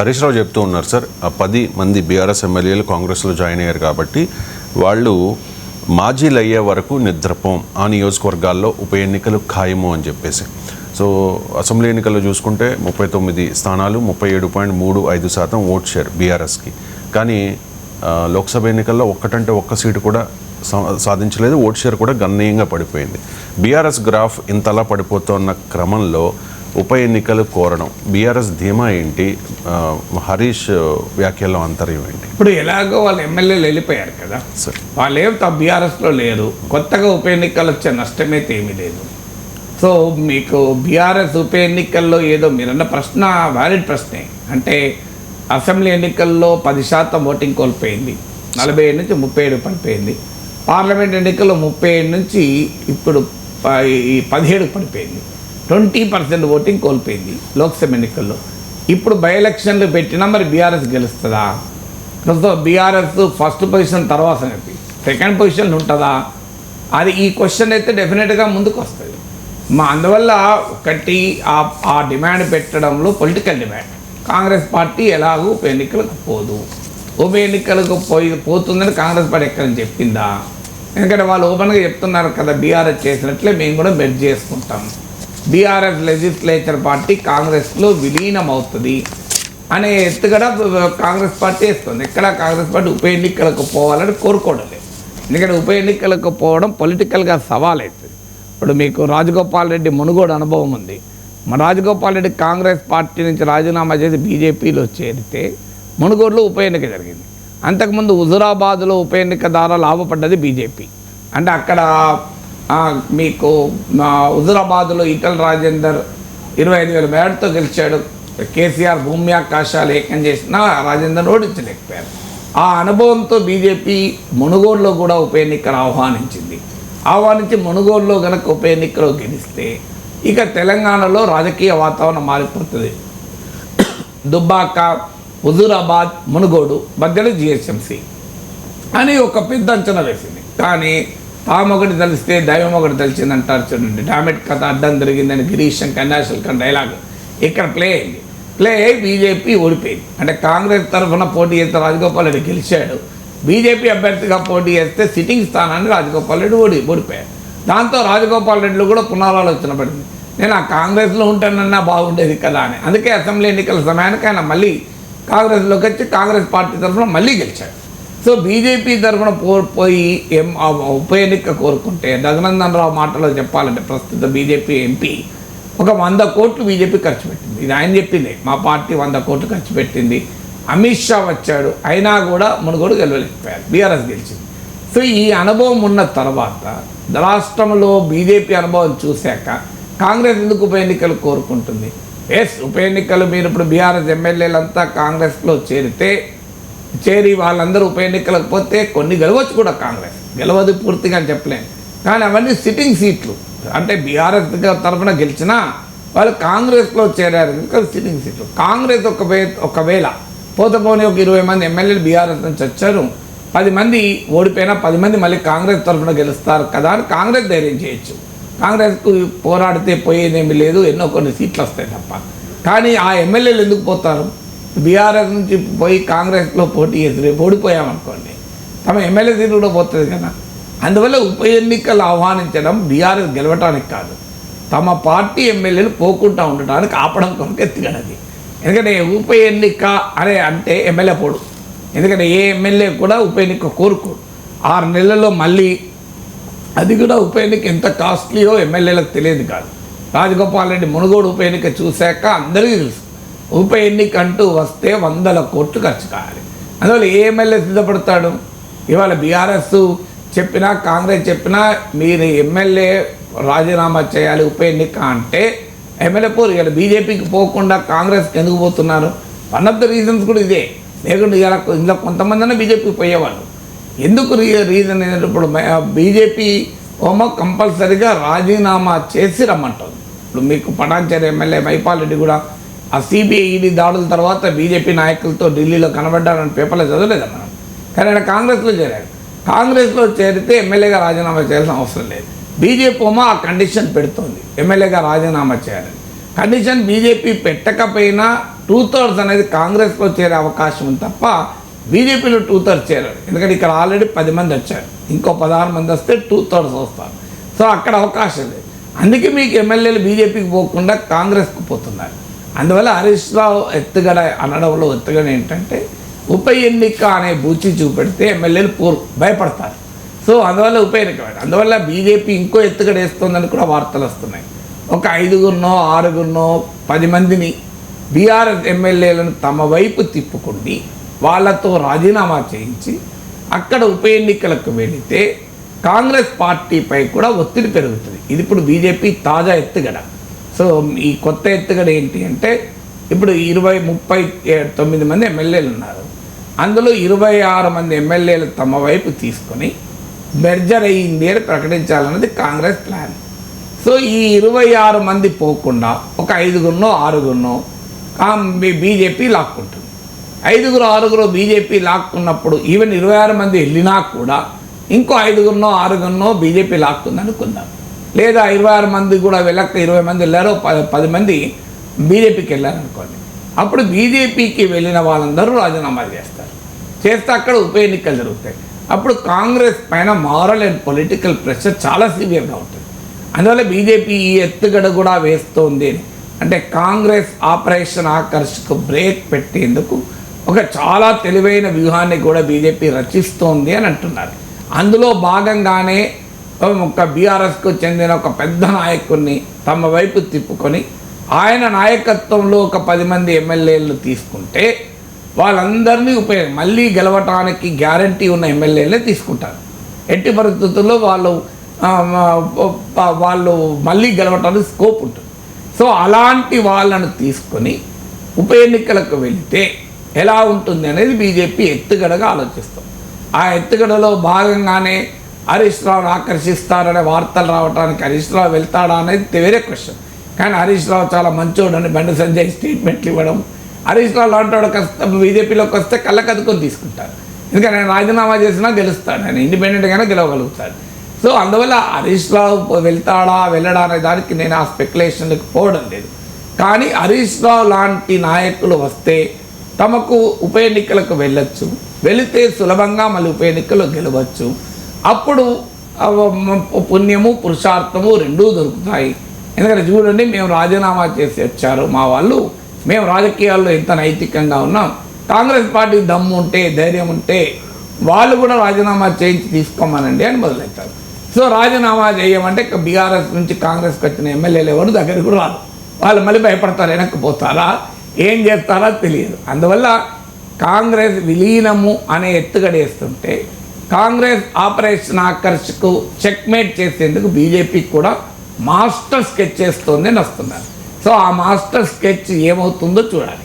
హరీష్ రావు చెప్తూ ఉన్నారు సార్ ఆ పది మంది బీఆర్ఎస్ ఎమ్మెల్యేలు కాంగ్రెస్లో జాయిన్ అయ్యారు కాబట్టి వాళ్ళు మాజీలు అయ్యే వరకు నిద్రపోం ఆ నియోజకవర్గాల్లో ఉప ఎన్నికలు ఖాయము అని చెప్పేసి. సో అసెంబ్లీ ఎన్నికల్లో చూసుకుంటే ముప్పై తొమ్మిది స్థానాలు ముప్పై ఏడు పాయింట్ మూడు ఐదు శాతం ఓట్ షేర్ బీఆర్ఎస్కి. కానీ లోక్సభ ఎన్నికల్లో ఒక్కటంటే ఒక్క సీటు కూడా సా- సాధించలేదు ఓట్ షేర్ కూడా గణనీయంగా పడిపోయింది. బీఆర్ఎస్ గ్రాఫ్ ఇంతలా పడిపోతున్న క్రమంలో ఉప ఎన్నికలు కోరడం. బీఆర్ఎస్ ధీమా ఏంటి? హరీష్ వ్యాఖ్యల్లో అంతర్యం ఏంటి? ఇప్పుడు ఎలాగో వాళ్ళు ఎమ్మెల్యేలు వెళ్ళిపోయారు కదా. సార్. వాళ్ళు ఏం బీఆర్ఎస్లో లేరు. కొత్తగా ఉప ఎన్నికలు వచ్చే నష్టమైతే ఏమీ లేదు. సో మీకు బీఆర్ఎస్ ఉప ఎన్నికల్లో ఏదో మీరన్న ప్రశ్న వ్యాలిడ్ ప్రశ్నే. అంటే అసెంబ్లీ ఎన్నికల్లో పది శాతం ఓటింగ్ కోల్పోయింది. నలభై ఏడు నుంచి ముప్పై ఏడు పడిపోయింది. పార్లమెంట్ ఎన్నికల్లో ముప్పై ఏడు నుంచి ఇప్పుడు ఈ పదిహేడు పడిపోయింది. ట్వంటీ పర్సెంట్ ఓటింగ్ కోల్పోయింది లోక్సభ ఎన్నికల్లో. ఇప్పుడు బై ఎలక్షన్లు పెట్టినా మరి బీఆర్ఎస్ గెలుస్తుందా? ప్రస్తుతం బీఆర్ఎస్ ఫస్ట్ పొజిషన్ తర్వాత సంగతి సెకండ్ పొజిషన్ ఉంటుందా? అది ఈ క్వశ్చన్ అయితే డెఫినెట్గా ముందుకు వస్తుంది మా అందువల్ల ఒకటి ఆ ఆ డిమాండ్ పెట్టడంలో పొలిటికల్ డిమాండ్. కాంగ్రెస్ పార్టీ ఎలాగూ ఉప ఎన్నికలకు పోదు. ఉప ఎన్నికలకు పోయి పోతుందని కాంగ్రెస్ పార్టీ ఎక్కడని చెప్పిందా? ఎందుకంటే వాళ్ళు ఓపెన్గా చెప్తున్నారు కదా బీఆర్ఎస్ చేసినట్లే మేము కూడా మెర్జ్ చేసుకుంటాం. బీఆర్ఎస్ లెజిస్లేచర్ పార్టీ కాంగ్రెస్లో విలీనం అవుతుంది అనే ఎత్తుగడ కాంగ్రెస్ పార్టీ వేస్తుంది. ఎక్కడ కాంగ్రెస్ పార్టీ ఉప ఎన్నికలకు పోవాలని కోరుకోవడం లేదు ఎందుకంటే ఉప ఎన్నికలకు పోవడం పొలిటికల్గా సవాల్ అవుతుంది ఇప్పుడు మీకు రాజగోపాల్ రెడ్డి మునుగోడు అనుభవం ఉంది. మన రాజగోపాల్ రెడ్డి కాంగ్రెస్ పార్టీ నుంచి రాజీనామా చేసి బీజేపీలో చేరితే మునుగోడులో ఉప ఎన్నిక జరిగింది. అంతకుముందు హుజురాబాద్లో ఉప ఎన్నిక ద్వారా లాభపడ్డది బీజేపీ. అంటే అక్కడ మీకు మా హుజురాబాద్లో ఈటల రాజేందర్ ఇరవై ఐదు వేల మేడతో గెలిచాడు. కేసీఆర్ భూమి ఆకాశాలు ఏకం చేసినా రాజేందర్ ఓడించలేకపోయారు. ఆ అనుభవంతో బీజేపీ మునుగోడులో కూడా ఉప ఎన్నికను ఆహ్వానించింది. ఆహ్వానించి మునుగోడులో గనక ఉప ఎన్నికలో గెలిస్తే ఇక తెలంగాణలో రాజకీయ వాతావరణం మారిపోతుంది. దుబ్బాక హుజూరాబాద్ మునుగోడు మధ్యలో జిహెచ్ఎంసీ అని ఒక పెద్ద అంచనా వేసింది. కానీ తాము ఒకటి తలిస్తే దైవం ఒకటి తలిచింది అంటారు చూడండి. డామెట్ కథ అడ్డం జరిగిందని గిరీష్ శంకర్ నేషనల్ కన్ డైలాగ్ ఇక్కడ ప్లే అయింది. ప్లే అయ్యి బీజేపీ ఓడిపోయింది. అంటే కాంగ్రెస్ తరఫున పోటీ చేస్తే రాజగోపాల్ రెడ్డి గెలిచాడు. బీజేపీ అభ్యర్థిగా పోటీ చేస్తే సిట్టింగ్ స్థానాన్ని రాజగోపాల్ రెడ్డి ఓడి ఓడిపోయాడు. దాంతో రాజగోపాల్ రెడ్డిలో కూడా పునరాలోచన పడింది. నేను ఆ కాంగ్రెస్లో ఉంటానన్నా బాగుండేది కదా అని. అందుకే అసెంబ్లీ ఎన్నికల సమయానికి ఆయన మళ్ళీ కాంగ్రెస్లోకి వచ్చి కాంగ్రెస్ పార్టీ తరఫున మళ్ళీ గెలిచాడు. సో బీజేపీ తరఫున పోయి ఎం ఉప ఎన్నిక కోరుకుంటే రఘునందన్ రావు మాటలో చెప్పాలంటే ప్రస్తుత బీజేపీ ఎంపీ ఒక వంద కోట్లు బీజేపీ ఖర్చు పెట్టింది. ఇది ఆయన చెప్పింది. మా పార్టీ వంద కోట్లు ఖర్చు పెట్టింది. అమిత్ షా వచ్చాడు. అయినా కూడా మునుగోడు గెలవలేకపోయారు. బీఆర్ఎస్ గెలిచింది. సో ఈ అనుభవం ఉన్న తర్వాత రాష్ట్రంలో బీజేపీ అనుభవం చూశాక కాంగ్రెస్ ఎందుకు ఉప ఎన్నికలు కోరుకుంటుంది? ఎస్ ఉప ఎన్నికలు మీరు ఇప్పుడు బీఆర్ఎస్ ఎమ్మెల్యేలంతా కాంగ్రెస్లో చేరితే చేరి వాళ్ళందరూ ఉప ఎన్నికలకు పోతే కొన్ని గెలవచ్చు కూడా కాంగ్రెస్. గెలవదు పూర్తిగా అని చెప్పలేను కానీ అవన్నీ సిట్టింగ్ సీట్లు అంటే బీఆర్ఎస్ తరఫున గెలిచినా వాళ్ళు కాంగ్రెస్లో చేరారు. కనుక సిట్టింగ్ సీట్లు కాంగ్రెస్ ఒక ఒకవేళ పోతపోని ఒక ఇరవై మంది ఎమ్మెల్యేలు బీఆర్ఎస్ నుంచి వచ్చారు. పది మంది ఓడిపోయినా పది మంది మళ్ళీ కాంగ్రెస్ తరఫున గెలుస్తారు కదా అని కాంగ్రెస్ ధైర్యం చేయొచ్చు. కాంగ్రెస్కు పోరాడితే పోయేదేమీ లేదు. ఎన్నో కొన్ని సీట్లు వస్తాయి తప్ప. కానీ ఆ ఎమ్మెల్యేలు ఎందుకు పోతారు? బీఆర్ఎస్ నుంచి పోయి కాంగ్రెస్లో పోటీ చేసి రేపు ఓడిపోయామనుకోండి తమ ఎమ్మెల్యే సీట్లు కూడా పోతుంది కదా. అందువల్ల ఉప ఎన్నికలు ఆహ్వానించడం బీఆర్ఎస్ గెలవటానికి కాదు. తమ పార్టీ ఎమ్మెల్యేలు పోకుండా ఉండటానికి ఆపడం కొరకు ఎత్తుగడది. ఎందుకంటే ఉప ఎన్నిక అనే అంటే ఎమ్మెల్యే పోడు. ఎందుకంటే ఏ ఎమ్మెల్యే కూడా ఉప ఎన్నిక కోరుకోడు. ఆరు నెలల్లో మళ్ళీ అది కూడా ఉప ఎన్నిక ఎంత కాస్ట్లీయో ఎమ్మెల్యేలకు తెలియదు కాదు. రాజగోపాల్ రెడ్డి మునుగోడు ఉప ఎన్నిక చూశాక అందరికీ తెలుసు. ఉప ఎన్నిక అంటూ వస్తే వందల కోట్లు ఖర్చు కావాలి. అందువల్ల ఏ ఎమ్మెల్యే సిద్ధపడతాడు? ఇవాళ బీఆర్ఎస్ చెప్పినా కాంగ్రెస్ చెప్పినా మీరు ఎమ్మెల్యే రాజీనామా చేయాలి ఉప ఎన్నిక అంటే ఎమ్మెల్యే పోరు. ఇవాళ బీజేపీకి పోకుండా కాంగ్రెస్కి ఎందుకు పోతున్నారు? వన్ ఆఫ్ ద రీజన్స్ కూడా ఇదే. లేకుంటే ఇలా ఇందులో కొంతమంది బీజేపీకి పోయేవాళ్ళు. ఎందుకు రీ రీజన్ ఇప్పుడు బీజేపీ హోమ కంపల్సరిగా రాజీనామా చేసి రమ్మంటుంది. ఇప్పుడు మీకు పటాన్చేరి ఎమ్మెల్యే మైపాల్ రెడ్డి కూడా ఆ సిబిఐ ఈడీ దాడుల తర్వాత బీజేపీ నాయకులతో ఢిల్లీలో కనబడ్డారని పేపర్లో చదవలేదా మనం? కానీ ఆయన కాంగ్రెస్లో చేరాడు. కాంగ్రెస్లో చేరితే ఎమ్మెల్యేగా రాజీనామా చేయాల్సిన అవసరం లేదు. బీజేపీ ఉమా ఆ కండిషన్ పెడుతోంది. ఎమ్మెల్యేగా రాజీనామా చేయాలని. కండిషన్ బీజేపీ పెట్టకపోయినా టూ థర్డ్స్ అనేది కాంగ్రెస్లో చేరే అవకాశం ఉంది తప్ప బీజేపీలో టూ థర్డ్స్ చేరారు. ఎందుకంటే ఇక్కడ ఆల్రెడీ పది మంది వచ్చారు. ఇంకో పదహారు మంది వస్తే టూ థర్డ్స్ వస్తారు. సో అక్కడ అవకాశం లేదు. అందుకే మీకు ఎమ్మెల్యేలు బీజేపీకి పోకుండా కాంగ్రెస్కు పోతున్నారు. అందువల్ల హరీష్ రావు ఎత్తుగడ అనడంలో ఎత్తుగడ ఏంటంటే ఉప ఎన్నిక అనే బూచి చూపెడితే ఎమ్మెల్యేలు పూర్ భయపడతారు. సో అందువల్ల ఉప ఎన్నిక అందువల్ల బీజేపీ ఇంకో ఎత్తుగడ వేస్తుందని కూడా వార్తలు వస్తున్నాయి. ఒక ఐదుగురినో ఆరుగురినో పది మందిని బీఆర్ఎస్ ఎమ్మెల్యేలను తమ వైపు తిప్పుకుండి వాళ్ళతో రాజీనామా చేయించి అక్కడ ఉప ఎన్నికలకు వెళితే కాంగ్రెస్ పార్టీపై కూడా ఒత్తిడి పెరుగుతుంది. ఇది ఇప్పుడు బీజేపీ తాజా ఎత్తుగడ. సో ఈ కొత్త ఎత్తుగడ ఏంటి అంటే ఇప్పుడు ఇరవై ముప్పై తొమ్మిది మంది ఎమ్మెల్యేలు ఉన్నారు. అందులో ఇరవై ఆరు మంది ఎమ్మెల్యేలు తమ వైపు తీసుకొని మెర్జర్ అయ్యింది అని ప్రకటించాలన్నది కాంగ్రెస్ ప్లాన్. సో ఈ ఇరవై ఆరు మంది పోకుండా ఒక ఐదుగురునో ఆరుగురునో బీజేపీ లాక్కుంటుంది. ఐదుగురు ఆరుగురు బీజేపీ లాక్కున్నప్పుడు ఈవెన్ ఇరవై ఆరు మంది వెళ్ళినా కూడా ఇంకో ఐదుగురునో ఆరుగురునో బీజేపీ లాక్కుంది అనుకుందాం లేదా ఇరవై ఆరు మంది కూడా వెళ్ళక ఇరవై మంది వెళ్ళారో పది పది మంది బీజేపీకి వెళ్ళారు అనుకోండి అప్పుడు బీజేపీకి వెళ్ళిన వాళ్ళందరూ రాజీనామాలు చేస్తారు. చేస్తే అక్కడ ఉప ఎన్నికలు జరుగుతాయి. అప్పుడు కాంగ్రెస్ పైన మారల్ అండ్ పొలిటికల్ ప్రెషర్ చాలా సివియర్గా ఉంటుంది. అందువల్ల బీజేపీ ఈ ఎత్తుగడ కూడా వేస్తోంది అని. అంటే కాంగ్రెస్ ఆపరేషన్ ఆకర్షకు బ్రేక్ పెట్టేందుకు ఒక చాలా తెలివైన వ్యూహాన్ని కూడా బీజేపీ రచిస్తోంది అని అంటున్నారు. అందులో భాగంగానే ఒక బీఆర్ఎస్కు చెందిన ఒక పెద్ద నాయకుడిని తమ వైపు తిప్పుకొని ఆయన నాయకత్వంలో ఒక పది మంది ఎమ్మెల్యేలు తీసుకుంటే వాళ్ళందరినీ ఉపయోగం మళ్ళీ గెలవటానికి గ్యారంటీ ఉన్న ఎమ్మెల్యేలే తీసుకుంటారు. ఎట్టి పరిస్థితుల్లో వాళ్ళు వాళ్ళు మళ్ళీ గెలవటానికి స్కోప్ ఉంటుంది. సో అలాంటి వాళ్ళను తీసుకొని ఉప ఎన్నికలకు వెళితే ఎలా ఉంటుంది అనేది బీజేపీ ఎత్తుగడగా ఆలోచిస్తాం. ఆ ఎత్తుగడలో భాగంగానే హరీష్ రావును ఆకర్షిస్తారనే వార్తలు రావడానికి హరీష్ రావు వెళ్తాడా అనేది వేరే క్వశ్చన్ కానీ హరీష్ రావు చాలా మంచోడని బండి సంజయ్ స్టేట్మెంట్లు ఇవ్వడం హరీష్ రావు లాంటి కష్టం బీజేపీలోకి వస్తే కళ్ళకద్దుకొని తీసుకుంటారు ఎందుకంటే నేను రాజీనామా చేసినా గెలుస్తాడు నేను ఇండిపెండెంట్గానే గెలవగలుగుతాడు. సో అందువల్ల హరీష్ రావు వెళ్తాడా వెళ్ళడా అనే దానికి నేను ఆ స్పెక్యులేషన్లకు పోవడం లేదు. కానీ హరీష్ రావు లాంటి నాయకులు వస్తే తమకు ఉప ఎన్నికలకు వెళ్ళొచ్చు వెళితే సులభంగా మళ్ళీ ఉప ఎన్నికలు గెలవచ్చు. అప్పుడు పుణ్యము పురుషార్థము రెండూ దొరుకుతాయి. ఎందుకంటే చూడండి మేము రాజీనామా చేసి వచ్చారు మా వాళ్ళు. మేము రాజకీయాల్లో ఎంత నైతికంగా ఉన్నాం. కాంగ్రెస్ పార్టీ దమ్ము ఉంటే ధైర్యం ఉంటే వాళ్ళు కూడా రాజీనామా చేయించి తీసుకోమనండి అని మొదలెట్టారు. సో రాజీనామా చేయమంటే బీఆర్ఎస్ నుంచి కాంగ్రెస్కి వచ్చిన ఎమ్మెల్యేలు ఎవరు? దగ్గరికి కూడా రాదు వాళ్ళు మళ్ళీ భయపడతారు వెనక్కిపోతారా ఏం చేస్తారో తెలియదు. అందువల్ల కాంగ్రెస్ విలీనము అనే ఎత్తుగడేస్తుంటే కాంగ్రెస్ ఆపరేషన్ ఆకర్షకు చెక్మేట్ చేసేందుకు బీజేపీ కూడా మాస్టర్ స్కెచ్ చేస్తోంది అని వస్తున్నారు సో ఆ మాస్టర్ స్కెచ్ ఏమవుతుందో చూడాలి.